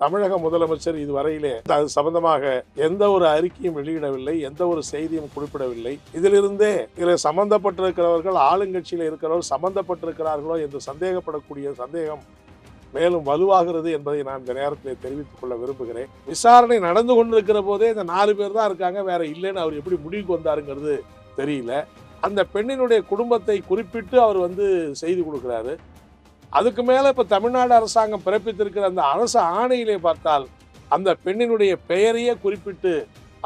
தமிழக முதலமைச்சர் இதுவரையிலே அது சம்பந்தமாக எந்த ஒரு அறிக்கையும் வெளியிடவில்லை எந்த ஒரு செய்தியும் குறிப்பிடவில்லை. இதிலிருந்தே இதில் சம்பந்தப்பட்டிருக்கிறவர்கள் ஆளுங்கட்சியில் இருக்கிறவர்கள் சம்பந்தப்பட்டிருக்கிறார்களோ என்று சந்தேகப்படக்கூடிய சந்தேகம் மேலும் வலுவாகிறது என்பதை நான் இந்த நேரத்தில் தெரிவித்துக் கொள்ள விரும்புகிறேன். விசாரணை நடந்து கொண்டிருக்கிற போதே இந்த நாலு பேர் தான் இருக்காங்க வேற இல்லைன்னு அவர் எப்படி முடிவுக்கு வந்தாருங்கிறது தெரியல. அந்த பெண்ணினுடைய குடும்பத்தை குறிப்பிட்டு அவர் வந்து செய்தி கொடுக்குறாரு. அதுக்கு மேலே இப்போ தமிழ்நாடு அரசாங்கம் பிறப்பித்திருக்கிற அந்த அரசு ஆணையிலே பார்த்தால் அந்த பெண்ணினுடைய பெயரையே குறிப்பிட்டு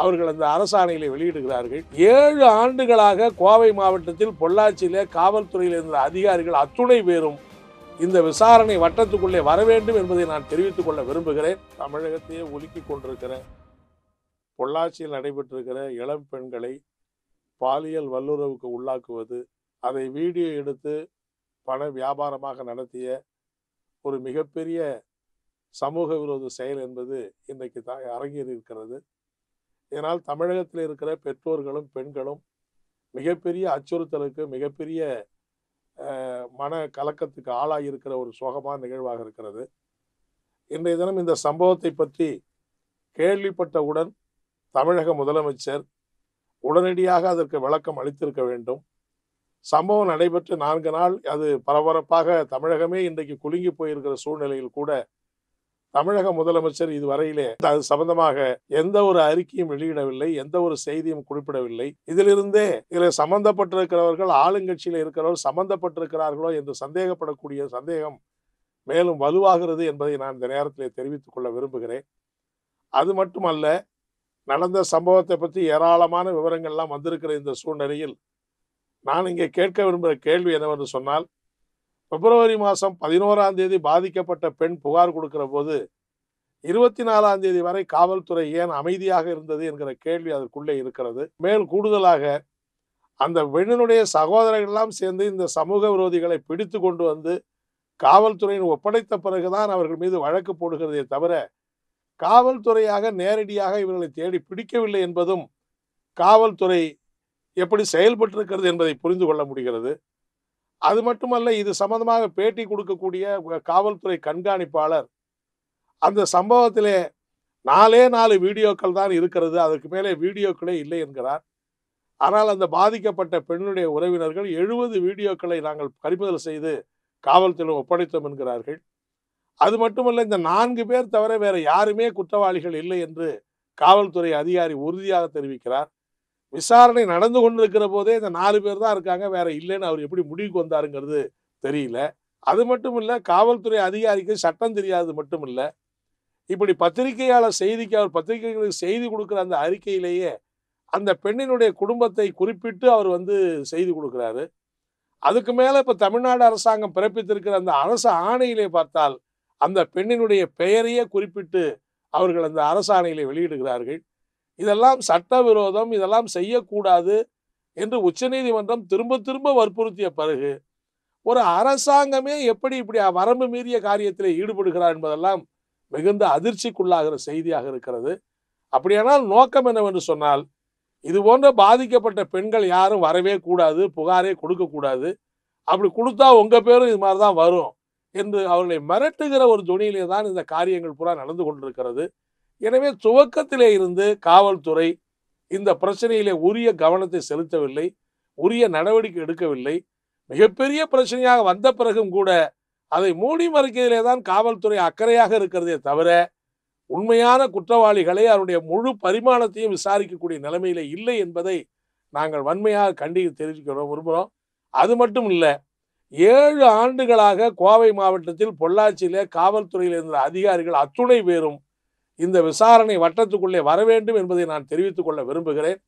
அவர்கள் அந்த அரசாணையிலே வெளியிடுகிறார்கள். ஏழு ஆண்டுகளாக கோவை மாவட்டத்தில் பொள்ளாச்சியிலே காவல்துறையில் இருந்த அதிகாரிகள் அத்துணை பேரும் இந்த விசாரணை வட்டத்துக்குள்ளே வர வேண்டும் என்பதை நான் தெரிவித்துக் கொள்ள விரும்புகிறேன். தமிழகத்தையே ஒலுக்கி கொண்டிருக்கிற பொள்ளாச்சியில் நடைபெற்றிருக்கிற இளம் பெண்களை பாலியல் வல்லுறவுக்கு உள்ளாக்குவது அதை வீடியோ எடுத்து பண வியாபாரமாக நடத்திய ஒரு மிகப்பெரிய சமூக விரோத செயல் என்பது இன்றைக்கு த அரங்கேறி இருக்கிறது இதனால் தமிழகத்தில் இருக்கிற பெற்றோர்களும் பெண்களும் மிகப்பெரிய அச்சுறுத்தலுக்கு மிகப்பெரிய மன கலக்கத்துக்கு ஆளாகி இருக்கிற ஒரு சோகமான நிகழ்வாக இருக்கிறது. இன்றைய தினம் இந்த சம்பவத்தை பற்றி கேள்விப்பட்டவுடன் தமிழக முதலமைச்சர் உடனடியாக அதற்கு விளக்கம் அளித்திருக்க வேண்டும். சம்பவம் நடைபெற்று நான்கு நாள் அது பரபரப்பாக தமிழகமே இன்றைக்கு குலுங்கி போயிருக்கிற சூழ்நிலையில் கூட தமிழக முதலமைச்சர் இதுவரையிலே அது சம்பந்தமாக எந்த ஒரு அறிக்கையும் வெளியிடவில்லை எந்த ஒரு செய்தியும் குறிப்பிடவில்லை. இதிலிருந்தே இதில் சம்பந்தப்பட்டிருக்கிறவர்கள் ஆளுங்கட்சியில் இருக்கிறவர்கள் சம்பந்தப்பட்டிருக்கிறார்களோ என்று சந்தேகப்படக்கூடிய சந்தேகம் மேலும் வலுவாகிறது என்பதை நான் இந்த நேரத்தில் தெரிவித்துக் கொள்ள விரும்புகிறேன். அது மட்டுமல்ல நடந்த சம்பவத்தை பற்றி ஏராளமான விவரங்கள்லாம் வந்திருக்கிற இந்த சூழ்நிலையில் நான் இங்கே கேட்க விரும்புகிற கேள்வி என்னவென்று சொன்னால் பிப்ரவரி மாதம் பதினோராம் தேதி பாதிக்கப்பட்ட பெண் புகார் கொடுக்கிற போது இருபத்தி நாலாம் தேதி வரை காவல்துறை ஏன் அமைதியாக இருந்தது என்கிற கேள்வி அதற்குள்ளே இருக்கிறது. மேல் கூடுதலாக அந்த பெண்ணினுடைய சகோதரர்கள் எல்லாம் சேர்ந்து இந்த சமூக விரோதிகளை பிடித்து கொண்டு வந்து காவல்துறையின் ஒப்படைத்த பிறகுதான் அவர்கள் மீது வழக்கு போடுகிறதே தவிர காவல்துறையாக நேரடியாக இவர்களை தேடி பிடிக்கவில்லை என்பதும் காவல்துறை எப்படி செயல்பட்டிருக்கிறது என்பதை புரிந்து கொள்ள முடிகிறது. அது மட்டுமல்ல இது சம்பந்தமாக பேட்டி கொடுக்கக்கூடிய காவல்துறை கண்காணிப்பாளர் அந்த சம்பவத்திலே நாலே நாலு வீடியோக்கள் தான் இருக்கிறது. அதற்கு மேலே வீடியோக்களே இல்லை என்கிறார். ஆனால் அந்த பாதிக்கப்பட்ட பெண்ணுடைய உறவினர்கள் எழுபது வீடியோக்களை நாங்கள் பறிமுதல் செய்து காவல்துறையில் ஒப்படைத்தோம் என்கிறார்கள். அது மட்டுமல்ல இந்த நான்கு பேர் தவிர வேறு யாருமே குற்றவாளிகள் இல்லை என்று காவல்துறை அதிகாரி உறுதியாக தெரிவிக்கிறார். விசாரணை நடந்து கொண்டிருக்கிற போதே இந்த நாலு பேர் தான் இருக்காங்க. வேற இல்லைன்னு அவர் எப்படி முடிவுக்கு வந்தாருங்கிறது தெரியல. அது மட்டும் இல்லை காவல்துறை அதிகாரிக்கு சட்டம் தெரியாது மட்டும் இல்லை இப்படி பத்திரிகையாளர் செய்திக்கு அவர் பத்திரிகைகளுக்கு செய்தி கொடுக்குற அந்த அறிக்கையிலேயே அந்த பெண்ணினுடைய குடும்பத்தை குறிப்பிட்டு அவர் வந்து செய்தி கொடுக்குறாரு. அதுக்கு மேலே இப்போ தமிழ்நாடு அரசாங்கம் பிறப்பித்திருக்கிற அந்த அரசு ஆணையிலே பார்த்தால் அந்த பெண்ணினுடைய பெயரையே குறிப்பிட்டு அவர்கள் அந்த அரசாணையிலே வெளியிடுகிறார்கள். இதெல்லாம் சட்டவிரோதம் இதெல்லாம் செய்யக்கூடாது என்று உச்சநீதிமன்றம் திரும்ப திரும்ப வற்புறுத்திய பிறகு ஒரு அரசாங்கமே எப்படி இப்படி வரம்பு மீறிய காரியத்தில் ஈடுபடுகிறார் என்பதெல்லாம் மிகுந்த அதிர்ச்சிக்குள்ளாகிற செய்தியாக இருக்கிறது. அப்படியானால் நோக்கம் என்னவென்று சொன்னால் இது போன்ற பாதிக்கப்பட்ட பெண்கள் யாரும் வரவே கூடாது புகாரே கொடுக்கக்கூடாது. அப்படி கொடுத்தா உங்கள் பேரும் இது மாதிரி தான் வரும் என்று அவர்களை மிரட்டுகிற ஒரு துணியிலே தான் இந்த காரியங்கள் பூரா நடந்து கொண்டிருக்கிறது. எனவே துவக்கத்திலே இருந்து காவல்துறை இந்த பிரச்சனையிலே உரிய கவனத்தை செலுத்தவில்லை உரிய நடவடிக்கை எடுக்கவில்லை. மிகப்பெரிய பிரச்சனையாக வந்த பிறகும் கூட அதை மூடி மறைக்கிறதிலே தான் காவல்துறை அக்கறையாக இருக்கிறதே தவிர உண்மையான குற்றவாளிகளை அவருடைய முழு பரிமாணத்தையும் விசாரிக்கக்கூடிய நிலைமையில இல்லை என்பதை நாங்கள் வன்மையாக கண்டி தெரிவிக்கிறோம் விரும்புகிறோம். அது மட்டும் இல்லை ஏழு ஆண்டுகளாக கோவை மாவட்டத்தில் பொள்ளாச்சியிலே காவல்துறையில் இருந்த அதிகாரிகள் அத்துணை பேரும் இந்த விசாரணை வட்டத்துக்குள்ளே வர வேண்டும் என்பதை நான் தெரிவித்துக் கொள்ள விரும்புகிறேன்.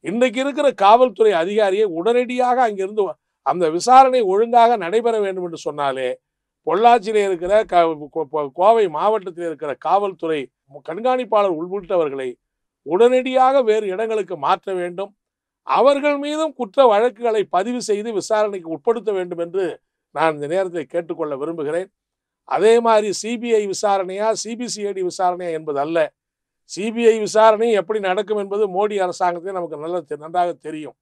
இன்றைக்கு இருக்கிற காவல்துறை அதிகாரியை உடனடியாக அங்கிருந்து வ- அந்த விசாரணை ஒழுங்காக நடைபெற வேண்டும் என்று சொன்னாலே பொள்ளாச்சியிலே இருக்கிற க- கோ- கோவை மாவட்டத்தில் இருக்கிற காவல்துறை கண்காணிப்பாளர் உள்ளிட்டவர்களை உடனடியாக வேறு இடங்களுக்கு மாற்ற வேண்டும். அவர்கள் மீதும் குற்ற வழக்குகளை பதிவு செய்து விசாரணைக்கு உட்படுத்த வேண்டும் என்று நான் இந்த நேரத்தில் கேட்டுக்கொள்ள விரும்புகிறேன். அதே மாதிரி சிபிஐ விசாரணையா சிபிசிஐடி விசாரணையா என்பது அல்ல சிபிஐ விசாரணை எப்படி நடக்கும் என்பது மோடி அரசாங்கத்தையும் நமக்கு நல்ல தெ- நன்றாக தெரியும்.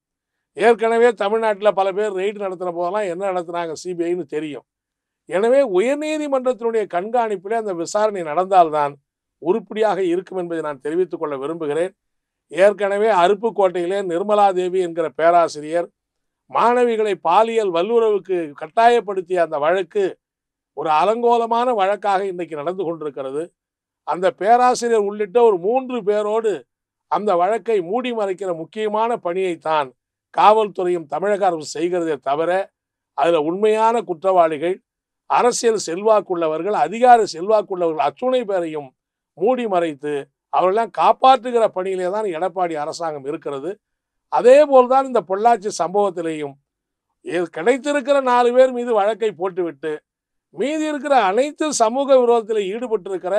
ஏற்கனவே தமிழ்நாட்டில் பல பேர் ரெய்டு நடத்தின போதெல்லாம் என்ன நடத்துனாங்க சிபிஐன்னு தெரியும். எனவே உயர்நீதிமன்றத்தினுடைய கண்காணிப்பிலே அந்த விசாரணை நடந்தால்தான் உருப்படியாக இருக்கும் என்பதை நான் தெரிவித்துக் கொள்ள விரும்புகிறேன். ஏற்கனவே அருப்புக்கோட்டையிலே நிர்மலா தேவி என்கிற பேராசிரியர் மாணவிகளை பாலியல் வல்லுறவுக்கு கட்டாயப்படுத்திய அந்த வழக்கு ஒரு அலங்கோலமான வழக்காக இன்றைக்கு நடந்து கொண்டிருக்கிறது. அந்த பேராசிரியர் உள்ளிட்ட ஒரு மூன்று பேரோடு அந்த வழக்கை மூடி மறைக்கிற முக்கியமான பணியைத்தான் காவல்துறையும் தமிழக அரசு செய்கிறதே தவிர அதில் உண்மையான குற்றவாளிகள் அரசியல் செல்வாக்குள்ளவர்கள் அதிகார செல்வாக்குள்ளவர்கள் அத்துணை பேரையும் மூடி மறைத்து அவர்களெல்லாம் காப்பாற்றுகிற பணியிலே தான் எடப்பாடி அரசாங்கம் இருக்கிறது. அதே போல்தான் இந்த பொள்ளாச்சி சம்பவத்திலேயும் கிடைத்திருக்கிற நாலு பேர் மீது வழக்கை போட்டுவிட்டு மீதி இருக்கிற அனைத்து சமூக விரோதத்தில் ஈடுபட்டிருக்கிற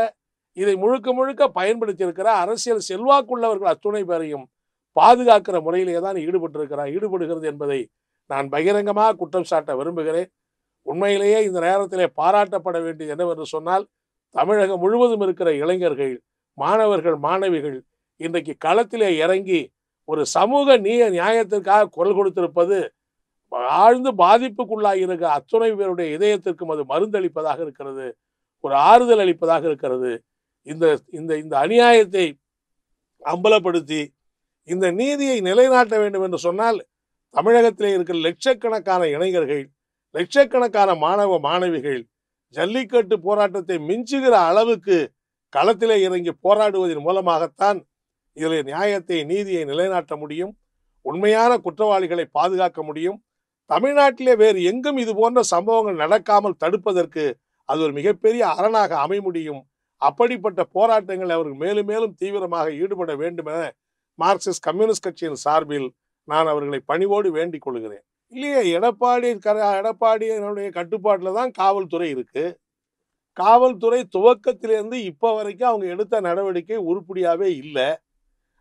இதை முழுக்க முழுக்க பயன்படுத்தியிருக்கிற அரசியல் செல்வாக்குள்ளவர்கள் அத்துணை பேரையும் பாதுகாக்கிற முறையிலே தான் ஈடுபட்டிருக்கிறார் ஈடுபடுகிறது என்பதை நான் பகிரங்கமாக குற்றம் சாட்ட விரும்புகிறேன். உண்மையிலேயே இந்த நேரத்திலே பாராட்டப்பட வேண்டியது என்னவென்று சொன்னால் தமிழகம் முழுவதும் இருக்கிற இளைஞர்கள் மாணவர்கள் மாணவிகள் இன்றைக்கு களத்திலே இறங்கி ஒரு சமூக நீய நியாயத்திற்காக குரல் கொடுத்திருப்பது ஆழ்ந்து பாதிப்புக்குள்ளாகியிருக்க அத்துணை பேருடைய இதயத்திற்கும் அது மருந்தளிப்பதாக இருக்கிறது ஒரு ஆறுதல் அளிப்பதாக இருக்கிறது. இந்த இந்த இந்த அநியாயத்தை அம்பலப்படுத்தி இந்த நீதியை நிலைநாட்ட வேண்டும் என்று சொன்னால் தமிழகத்திலே இருக்கிற லட்சக்கணக்கான இளைஞர்கள் லட்சக்கணக்கான மாணவ மாணவிகள் ஜல்லிக்கட்டு போராட்டத்தை மிஞ்சுகிற அளவுக்கு களத்திலே இறங்கி போராடுவதன் மூலமாகத்தான் இதில் நியாயத்தை நீதியை நிலைநாட்ட முடியும். உண்மையான குற்றவாளிகளை பாதுகாக்க முடியும். தமிழ்நாட்டிலே வேறு எங்கும் இது போன்ற சம்பவங்கள் நடக்காமல் தடுப்பதற்கு அது ஒரு மிகப்பெரிய அரணாக அமைய முடியும். அப்படிப்பட்ட போராட்டங்கள் அவர்கள் மேலும் மேலும் தீவிரமாக ஈடுபட வேண்டும் என மார்க்சிஸ்ட் கம்யூனிஸ்ட் கட்சியின் சார்பில் நான் அவர்களை பணிவோடு வேண்டிக் கொள்கிறேன். இல்லையே எடப்பாடி கர- எடப்பாடியினுடைய கட்டுப்பாட்டில் தான் காவல்துறை இருக்கு. காவல்துறை துவக்கத்திலிருந்து இப்போ வரைக்கும் அவங்க எடுத்த நடவடிக்கை உருப்படியாகவே இல்லை.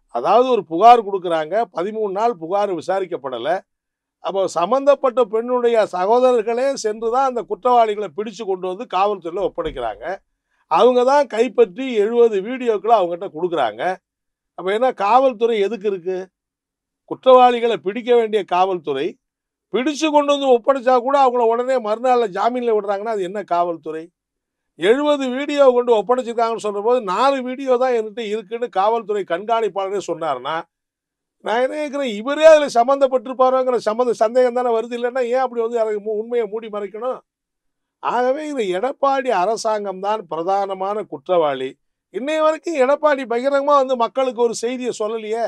அதாவது ஒரு புகார் கொடுக்குறாங்க பதிமூணு நாள் புகார் விசாரிக்கப்படலை. அப்போ சம்பந்தப்பட்ட பெண்ணுடைய சகோதரர்களே சென்று தான் அந்த குற்றவாளிகளை பிடிச்சு கொண்டு வந்து காவல்துறையில் ஒப்படைக்கிறாங்க. அவங்க தான் கைப்பற்றி எழுபது வீடியோக்களை அவங்ககிட்ட கொடுக்குறாங்க. அப்போ என்ன காவல்துறை எதுக்கு இருக்குது குற்றவாளிகளை பிடிக்க வேண்டிய காவல்துறை பிடிச்சு கொண்டு வந்து ஒப்படைச்சா கூட அவங்கள உடனே மறுநாளில் ஜாமீனில் விடுறாங்கன்னா அது என்ன காவல்துறை? எழுபது வீடியோ கொண்டு ஒப்படைச்சிருக்காங்கன்னு சொல்ற போது நாலு வீடியோ தான் என்கிட்ட இருக்குன்னு காவல்துறை கண்காணிப்பாளரே சொன்னார்னா நான் என்ன கேட்குறேன் இவரே அதில் சம்மந்தப்பட்டிருப்பாரோங்கிற சம்மந்த சந்தேகம் தானே வருது. இல்லைன்னா ஏன் அப்படி வந்து அதை உண்மையை மூடி மறைக்கணும்? ஆகவே இந்த எடப்பாடி அரசாங்கம் தான் பிரதானமான குற்றவாளி. இன்னைய வரைக்கும் எடப்பாடி பகிரங்கமாக வந்து மக்களுக்கு ஒரு செய்தியை சொல்லலையே?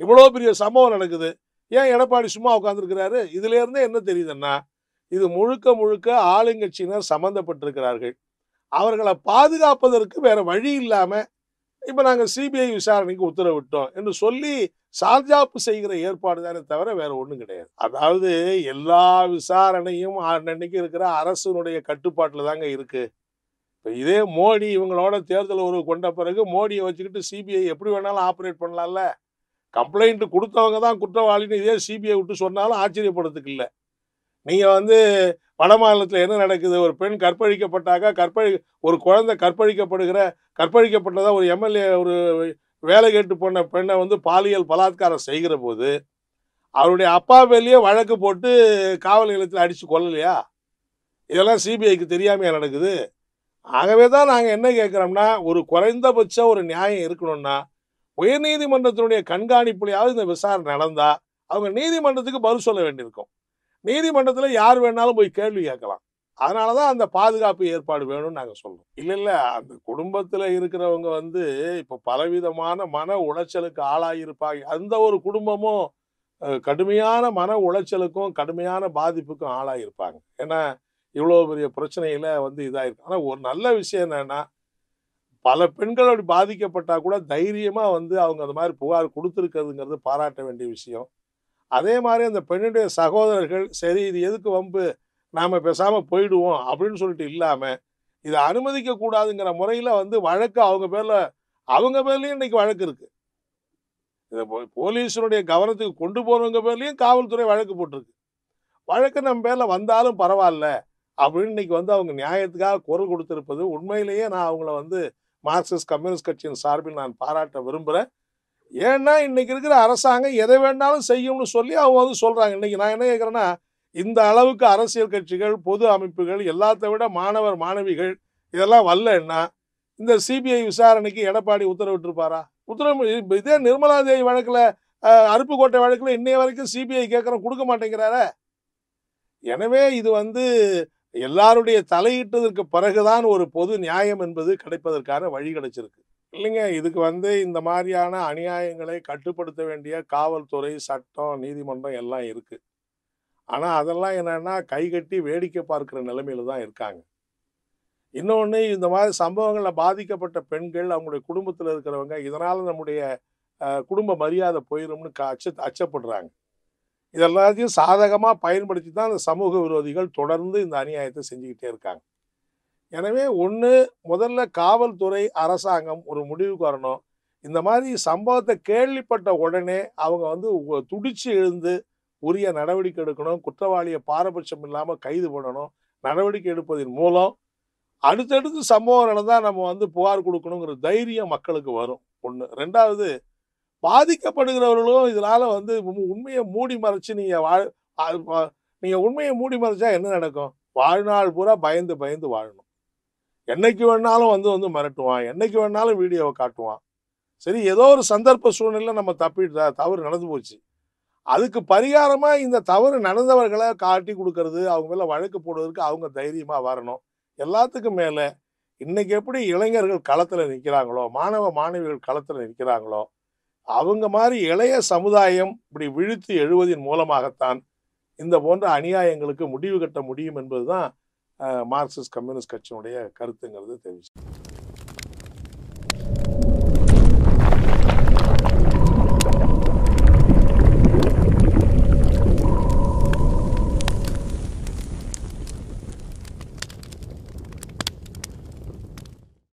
இவ்வளோ பெரிய சம்பவம் நடக்குது. ஏன் எடப்பாடி சும்மா உட்காந்துருக்கிறாரு இதுலேருந்தே என்ன தெரியுதுன்னா இது முழுக்க முழுக்க ஆளுங்கட்சியினர் சம்மந்தப்பட்டிருக்கிறார்கள் அவர்களை பாதுகாப்பதற்கு வேற வழி இல்லாமல் இப்போ நாங்கள் சிபிஐ விசாரணைக்கு உத்தரவிட்டோம் என்று சொல்லி சார்ஜாப்பு செய்கிற ஏற்பாடு தானே தவிர வேற ஒன்றும் கிடையாது. அதாவது எல்லா விசாரணையும் அன்னன்னைக்கு இருக்கிற அரசுனுடைய கட்டுப்பாட்டில் தாங்க இருக்கு. இப்போ இதே மோடி இவங்களோட தேர்தல் உறவு கொண்ட பிறகு மோடியை வச்சுக்கிட்டு சிபிஐ எப்படி வேணாலும் ஆப்ரேட் பண்ணலாம்ல? கம்ப்ளைண்ட் கொடுத்தவங்க தான் குற்றவாளின்னு இதே சிபிஐ விட்டு சொன்னாலும் ஆச்சரியப்படுறதுக்கு இல்லை. நீங்கள் வந்து வட மாநிலத்தில் என்ன நடக்குது? ஒரு பெண் கற்பழிக்கப்பட்டாக்கா கற்பழி ஒரு குழந்தை கற்பழிக்கப்படுகிற கற்பழிக்கப்பட்டதாக ஒரு எம்எல்ஏ ஒரு வேலை கேட்டு போன பெண்ணை வந்து பாலியல் பலாத்காரம் செய்கிற போது அவருடைய அப்பா பேர்லயே வழக்கு போட்டு காவல் நிலையத்தில் அடித்து கொல்லலையா? இதெல்லாம் சிபிஐக்கு தெரியாமையா நடக்குது? ஆகவே தான் நாங்கள் என்ன கேட்குறோம்னா ஒரு குறைந்தபட்ச ஒரு நியாயம் இருக்கணும்னா உயர்நீதிமன்றத்தினுடைய கண்காணிப்புலையாவது இந்த விசாரணை நடந்தால் அவங்க நீதிமன்றத்துக்கு பதில் சொல்ல வேண்டியிருக்கும். நீதிமன்றத்தில் யார் வேணாலும் போய் கேள்வி கேட்கலாம். அதனால தான் அந்த பாதுகாப்பு ஏற்பாடு வேணும்னு நாங்கள் சொல்றோம். இல்லை இல்லை அந்த குடும்பத்தில் இருக்கிறவங்க வந்து இப்போ பலவிதமான மன உளைச்சலுக்கு ஆளாகியிருப்பாங்க அந்த ஒரு குடும்பமும் கடுமையான மன உளைச்சலுக்கும் கடுமையான பாதிப்புக்கும் ஆளாகியிருப்பாங்க ஏன்னா இவ்வளோ பெரிய பிரச்சனையில் வந்து இதாகிருக்கு ஆனால் ஒரு நல்ல விஷயம் என்னென்னா பல பெண்கள் அப்படி பாதிக்கப்பட்டால் கூட தைரியமாக வந்து அவங்க அந்த மாதிரி புகார் கொடுத்துருக்கிறதுங்கிறது பாராட்ட வேண்டிய விஷயம். அதே மாதிரி அந்த பெண்ணுடைய சகோதரர்கள் சரி இது எதுக்கு வம்பு? நாம் பேசாமல் போயிடுவோம் அப்படின்னு சொல்லிட்டு இல்லாமல் இதை அனுமதிக்க கூடாதுங்கிற வந்து வழக்கு அவங்க பேரில் அவங்க பேர்லேயும் இன்னைக்கு வழக்கு இருக்குது இதை போ- கவனத்துக்கு கொண்டு போகிறவங்க பேர்லேயும் காவல்துறை வழக்கு போட்டிருக்கு. வழக்கு நம்ம பேரில் வந்தாலும் பரவாயில்ல அப்படின்னு இன்னைக்கு வந்து அவங்க நியாயத்துக்காக குரல் கொடுத்துருப்பது உண்மையிலேயே நான் அவங்கள வந்து மார்க்சிஸ்ட் கம்யூனிஸ்ட் கட்சியின் சார்பில் நான் பாராட்ட விரும்புகிறேன் ஏன்னா இன்னைக்கு இருக்கிற அரசாங்கம் எதை வேணாலும் செய்யும்னு சொல்லி அவங்க வந்து சொல்கிறாங்க இன்னைக்கு நான் என்ன கேட்குறேன்னா இந்த அளவுக்கு அரசியல் கட்சிகள் பொது அமைப்புகள் எல்லாத்தை விட மாணவர் மாணவிகள் இதெல்லாம் வரலன்னா இந்த சிபிஐ விசாரணைக்கு எடப்பாடி உத்தரவிட்டிருப்பாரா உத்தரவு இதே நிர்மலா தேவி வழக்கில் அருப்புக்கோட்டை வழக்கில் இன்னைய வரைக்கும் சிபிஐ கேட்குறோம் கொடுக்க மாட்டேங்கிறாரே. எனவே இது வந்து எல்லாருடைய தலையிட்டதற்கு பிறகுதான் ஒரு பொது நியாயம் என்பது கிடைப்பதற்கான வழி கிடைச்சிருக்கு. இல்லைங்க. இதுக்கு வந்து இந்த மாதிரியான அநியாயங்களை கட்டுப்படுத்த வேண்டிய காவல்துறை சட்டம் நீதிமன்றம் எல்லாம் இருக்குது ஆனால் அதெல்லாம் என்னென்னா கை கட்டி வேடிக்கை பார்க்குற நிலைமையில தான் இருக்காங்க. இன்னொன்று இந்த மாதிரி சம்பவங்களில் பாதிக்கப்பட்ட பெண்கள் அவங்களுடைய குடும்பத்தில் இருக்கிறவங்க இதனால் நம்முடைய குடும்ப மரியாதை போயிடும்னு க- அச்ச அச்சப்படுறாங்க. இதெல்லாத்தையும் சாதகமாக பயன்படுத்தி தான் இந்த சமூக விரோதிகள் தொடர்ந்து இந்த அநியாயத்தை செஞ்சுக்கிட்டே இருக்காங்க. எனவே ஒன்று முதல்ல காவல்துறை அரசாங்கம் ஒரு முடிவுக்கு வரணும். இந்த மாதிரி சம்பவத்தை கேள்விப்பட்ட உடனே அவங்க வந்து துடிச்சு எழுந்து உரிய நடவடிக்கை எடுக்கணும். குற்றவாளியை பாரபட்சம் இல்லாமல் கைது பண்ணணும். நடவடிக்கை எடுப்பதன் மூலம் அடுத்தடுத்து சம்பவம் நடந்தால் நம்ம வந்து புகார் கொடுக்கணுங்கிற தைரியம் மக்களுக்கு வரும். ஒன்று ரெண்டாவது பாதிக்கப்படுகிறவர்களும் இதனால் வந்து உண்மையை மூடி மறைச்சு நீங்கள் வாழ் நீங்கள் வா- உண்மையை மூடி மறைச்சா என்ன நடக்கும்? வாழ்நாள் பூரா பயந்து பயந்து வாழணும். என்னைக்கு வேணாலும் வந்து வந்து மிரட்டுவான். என்னைக்கு வேணாலும் வீடியோவை காட்டுவான். சரி ஏதோ ஒரு சந்தர்ப்ப சூழ்நிலை நம்ம தப்பிட்டு தவறு நடந்து போச்சு. அதுக்கு பரிகாரமாக இந்த தவறு நடந்தவர்களை காட்டி கொடுக்கறது அவங்க மேலே வழக்கு போடுவதற்கு அவங்க தைரியமாக வரணும். எல்லாத்துக்கும் மேலே இன்றைக்கி எப்படி இளைஞர்கள் களத்தில் நிற்கிறாங்களோ மாணவ மாணவிகள் களத்தில் நிற்கிறாங்களோ அவங்க மாதிரி இளைய சமுதாயம் இப்படி விழுத்து எழுவதன் மூலமாகத்தான் இந்த போன்ற அநியாயங்களுக்கு முடிவு கட்ட முடியும் என்பதுதான் தான் மார்க்சிஸ்ட் கம்யூனிஸ்ட் கட்சியினுடைய கருத்துங்கிறது தெரிவிச்சு